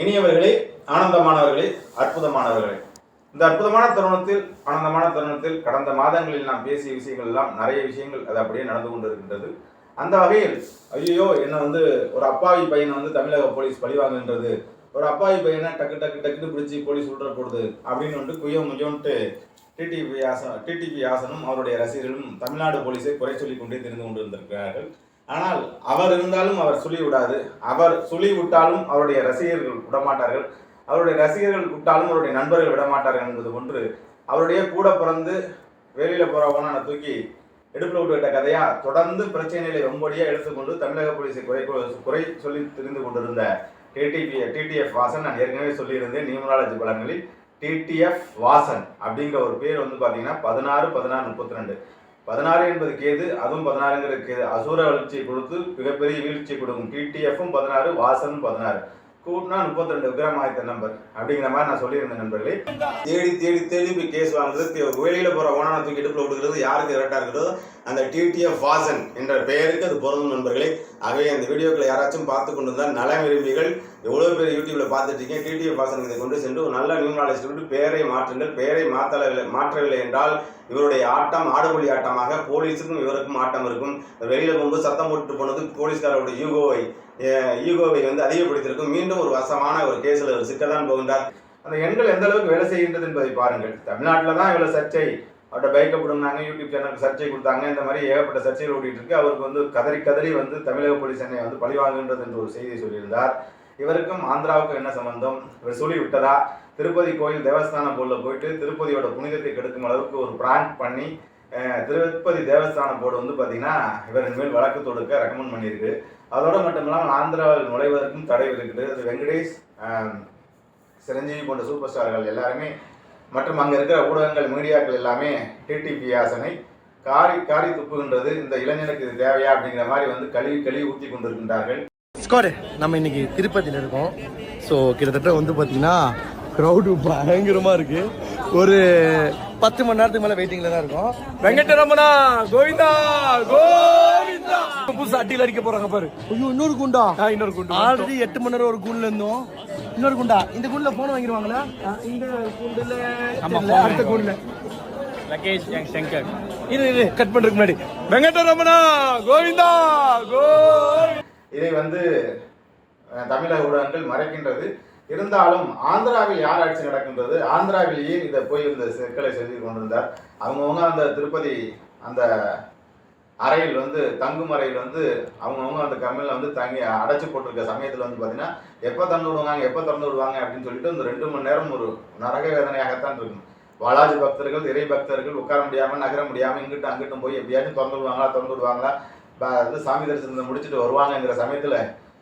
இனியவர்களே ஆனந்தமானவர்களே அற்புதமானவர்களே. இந்த அற்புதமான தருணத்தில் ஆனந்தமான தருணத்தில் கடந்த மாதங்களில் நாம் பேசிய விஷயங்கள் எல்லாம் நிறைய விஷயங்கள் அது அப்படியே நடந்து கொண்டிருக்கின்றது. அந்த வகையில் ஐயோ என்ன வந்து ஒரு அப்பாவி பையனை வந்து தமிழக போலீஸ் பழிவாங்குகின்றது ஒரு அப்பாவி பையனை டக்கு டக்கு டக்குன்னு பிடிச்சி போலீஸ் உள்ள போடுது. அப்படின்னு வந்து குயம் முஜோன்ட்டு டிடிபி ஆசன் டிடிபி ஆசனும் அவருடைய ரசிகர்களும் தமிழ்நாடு போலீஸை குறை சொல்லிக் கொண்டே தெரிந்து கொண்டிருந்திருக்கிறார்கள். ஆனால் அவர் இருந்தாலும் அவர் சுழி விடாது அவர் சொல்லி விட்டாலும் அவருடைய ரசிகர்கள் விடமாட்டார்கள். அவருடைய ரசிகர்கள் விட்டாலும் அவருடைய நண்பர்கள் விடமாட்டார்கள் என்பது ஒன்று. அவருடைய கூட பிறந்து வெளியில போறவன தூக்கி எடுப்பில் விட்டு விட்ட தொடர்ந்து பிரச்சனைகளை ரொம்படியாக எடுத்துக்கொண்டு தமிழக போலீஸை குறை குறை சொல்லி தெரிந்து கொண்டிருந்த டிடிபி டிடிஎஃப் வாசன் நான் ஏற்கனவே சொல்லியிருந்தேன் நியூமராலஜி பலன்களில் டிடிஎஃப் வாசன் அப்படிங்கிற ஒரு பேர் வந்து பார்த்தீங்கன்னா பதினாறு பதினாறு முப்பத்தி ரெண்டு. பதினாறு என்பது கேது அதுவும் பதினாறுங்கிற கேது. அசுர வளர்ச்சியை கொடுத்து மிகப்பெரிய வீழ்ச்சியை கொடுக்கும். டிடிஎஃப்பும் பதினாறு வாசனும் பதினாறு. கூட்டினா முப்பத்தி ரெண்டு விக்ரம் ஆயத்த நம்பர் அப்படிங்கிற மாதிரி நான் சொல்லியிருந்தேன் நண்பர்களே. தேடி தேடி தேடி போய் கேஸ் வாங்குறது. வெளியில போற ஓனான தூக்கி இடுப்புல விடுக்கிறது யாருக்கு கரெக்டா இருக்கிறதோ அந்த டிடிஎஃப் வாசன் என்ற பெயருக்கு அது பொருந்தும் நண்பர்களே. ஆகவே அந்த வீடியோக்களை யாராச்சும் பார்த்து கொண்டு இருந்தால் நல விரும்பிகள். எவ்வளோ பேர் யூடியூப்பில் பார்த்துட்டு இருக்கீங்க? டிடிஎஃப் வாசன் இதை கொண்டு சென்று ஒரு நல்ல நியூமராலஜி கொண்டு பெயரை மாற்றுங்கள். பெயரை மாற்றவில்லை மாற்றவில்லை என்றால் இவருடைய ஆட்டம் ஆடுபொழி ஆட்டமாக போலீஸுக்கும் இவருக்கும் ஆட்டம் இருக்கும். வெளியில் போகும்போது சத்தம் போட்டு போனது போலீஸ்காரோட யூகோவை ஈகோவை வந்து அதிகப்படுத்தியிருக்கும். மீண்டும் ஒரு வசமான ஒரு கேஸில் ஒரு சிக்கல்தான் போகின்றார். அந்த எண்கள் எந்த அளவுக்கு வேலை செய்கின்றது என்பதை பாருங்கள். தமிழ்நாட்டில் தான் இவ்வளோ சர்ச்சை. அவர்கிட்ட பைக்கை பிடுங்கினாங்க யூடியூப் சேனலுக்கு சர்ச்சை கொடுத்தாங்க இந்த மாதிரி ஏகப்பட்ட சர்ச்சைகள் ஓடிட்டு இருக்கு. அவருக்கு வந்து கதறி கதறி வந்து தமிழக போலீஸ் என்னை வந்து பழிவாங்குன்றது என்று ஒரு செய்தியை சொல்லியிருந்தார். இவருக்கும் ஆந்திராவுக்கும் என்ன சம்பந்தம்? இவர் சொல்லி விட்டதா? திருப்பதி கோயில் தேவஸ்தான போர்டில் போயிட்டு திருப்பதியோட புனிதத்தை கெடுக்கும் அளவுக்கு ஒரு பிராங்க் பண்ணி திருப்பதி தேவஸ்தான போர்டு வந்து பார்த்தீங்கன்னா இவர் இனிமேல் வழக்கு தொடுக்க ரெக்கமெண்ட் பண்ணியிருக்கு. அதோடு மட்டும் இல்லாமல் ஆந்திராவில் நுழைவதற்கும் தடை இருக்குது அது வெங்கடேஷ் சிரஞ்சீவி போன்ற சூப்பர் ஸ்டார்கள் எல்லாருமே மற்றும் அங்கே இருக்கிற ஊடகங்கள் மீடியாக்கள் எல்லாமே டிடிபி ஆசனை காரி காரி துப்புகின்றது. இந்த இளைஞனுக்கு இது தேவையா அப்படிங்கிற மாதிரி வந்து கழுவி கழுவி ஊற்றி கொண்டிருக்கின்றார்கள். ஸ்கோர் நம்ம இன்னைக்கு திருப்பதியில் இருக்கோம். ஸோ கிட்டத்தட்ட வந்து பார்த்தீங்கன்னா க்ரௌடு பயங்கரமாக இருக்கு. ஒரு பத்து மணி நேரத்துக்கு மேலே வெயிட்டிங்கில் தான் இருக்கும். வெங்கடரமணா கோவிந்தா கோ புதுசா அட்டியில் அடிக்க போறாங்க பாரு. ஐயோ இன்னொரு குண்டா? இன்னொரு குண்டு. ஆல்ரெடி எட்டு மணி நேரம் ஒரு குண்டில் இருந்தோம். இன்னொரு குண்டா? இந்த குண்டில் ஃபோன் வாங்கிடுவாங்களா? இந்த குண்டுல அடுத்த குண்டுல. லகேஷ் என் சங்கர். இது இது கட் பண்றதுக்கு முன்னாடி. வெங்கடரமணா கோவிந்தா கோவிந்தா இதை வந்து தமிழக ஊடகங்கள் மறைக்கின்றது. இருந்தாலும் ஆந்திராவில் யார் ஆட்சி நடக்கின்றது? ஆந்திராவில் ஏன் இதை போய் இந்த சிக்கலை செஞ்சு கொண்டிருந்தார். அவங்கவுங்க அந்த திருப்பதி அந்த அறையில் வந்து தங்கும் அறையில் வந்து அவங்கவுங்க அந்த கம்மியில் வந்து தங்கி அடைச்சி போட்டிருக்க சமயத்தில் வந்து பார்த்தீங்கன்னா எப்போ திறந்து விடுவாங்க எப்போ திறந்து விடுவாங்க அப்படின்னு சொல்லிட்டு இந்த ரெண்டு மணி நேரம் ஒரு நரக வேதனையாகத்தான் இருக்கும். வாலாஜி பக்தர்கள் இறை பக்தர்கள் உட்கார முடியாமல் நகர முடியாமல் இங்கிட்டு அங்கிட்டும் போய் எப்படியாச்சும் திறந்து விடுவாங்களா திறந்து விடுவாங்களா ப- சாமி தரிசனத்தை முடிச்சுட்டு வருவாங்கங்கிற சமயத்தில்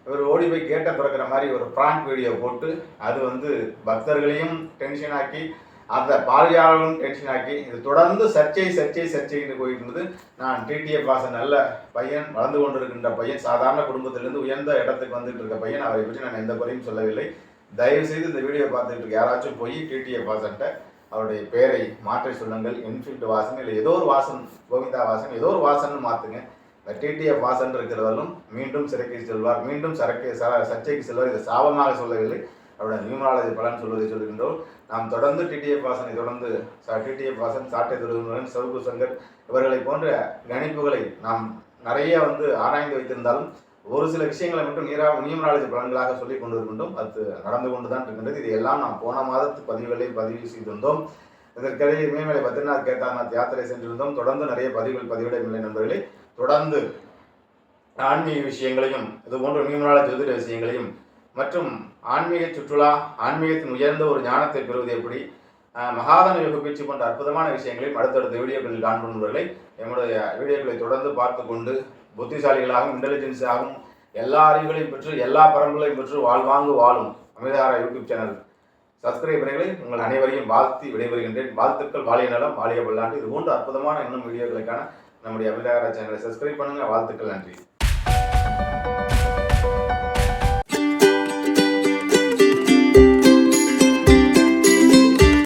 இவர் ஓடி போய் கேட்ட திறக்கிற மாதிரி ஒரு பிராங்க் வீடியோ போட்டு அது வந்து பக்தர்களையும் டென்ஷன் ஆக்கி அந்த பார்வையாளர்களும் டென்ஷன் ஆக்கி இது தொடர்ந்து சர்ச்சை சர்ச்சை சர்ச்சைன்னு போயிட்டு இருந்தது நான் டிடிஎஃப் வாசன் நல்ல பையன் வளர்ந்து கொண்டிருக்கின்ற பையன் சாதாரண குடும்பத்திலிருந்து உயர்ந்த இடத்துக்கு வந்துட்டு இருக்க பையன். அவரை பற்றி நான் எந்த குறையும் சொல்லவில்லை. தயவு செய்து இந்த வீடியோ பார்த்துட்டு இருக்க யாராச்சும் போய் டிடிஎஃப் வாசன்ட்ட அவருடைய பெயரை மாற்றி சொல்லுங்கள். என்ஃபீல்டு வாசன் இல்லை ஏதோ ஒரு வாசன் கோவிந்தா வாசன் ஏதோ ஒரு வாசன் மாற்றுங்க இந்த டிடிஎஃப் வாசன் இருக்கிறவர்களும் மீண்டும் சிறைக்கு செல்வார். மீண்டும் சரக்கு ச- சர்ச்சைக்கு செல்வார். இதை சாபமாக சொல்லவில்லை. அவருடைய நியூமராலஜி பலன் சொல்வதை சொல்கின்றோம் நாம் தொடர்ந்து டிடிஎஃப் வாசனை தொடர்ந்து டிடிஎஃப் வாசன் சாட்டை துருவன் சவுகு சங்கர் இவர்களை போன்ற கணிப்புகளை நாம் நிறைய வந்து ஆராய்ந்து வைத்திருந்தாலும் ஒரு சில விஷயங்களை மட்டும் நீரா நியூமராலஜி பலன்களாக சொல்லிக் கொண்டிருக்கின்றோம். அது நடந்து கொண்டு தான் இருக்கின்றது. இது எல்லாம் நாம் போன மாதத்து பதிவுகளில் பதிவு செய்திருந்தோம். இதற்கிடையே மேமலை பத்ரிநாத் கேதார்நாத் யாத்திரை சென்றிருந்தோம். தொடர்ந்து நிறைய பதிவுகள் பதிவிடவில்லை நண்பர்களே. தொடர்ந்து ஆன்மீக விஷயங்களையும் இது போன்ற நியூமராலஜி ஜோதிட விஷயங்களையும் மற்றும் ஆன்மீக சுற்றுலா ஆன்மீகத்தின் உயர்ந்த ஒரு ஞானத்தை பெறுவது எப்படி? மகாதன யோக பயிற்சி போன்ற அற்புதமான விஷயங்களையும் அடுத்தடுத்த வீடியோக்களில் காண்பவர்களை என்னுடைய வீடியோக்களை தொடர்ந்து பார்த்து கொண்டு புத்திசாலிகளாகவும் இன்டெலிஜென்ஸாகவும் எல்லா அறிவுகளையும் பெற்று எல்லா பரம்புகளையும் பெற்று வாழ்வாங்கு வாழும் அமிதாரா யூடியூப் சேனல். சப்ஸ்கிரைபர்களை உங்கள் அனைவரையும் வாழ்த்தி விடைபெறுகின்றேன். வாழ்த்துக்கள் வாழிய நலம் வாழிய பல்லாண்டு இது போன்ற அற்புதமான இன்னும் வீடியோக்களுக்கான நம்முடைய அமிதாரா சேனலை சப்ஸ்கிரைப் பண்ணுங்கள் வாழ்த்துக்கள் நன்றி.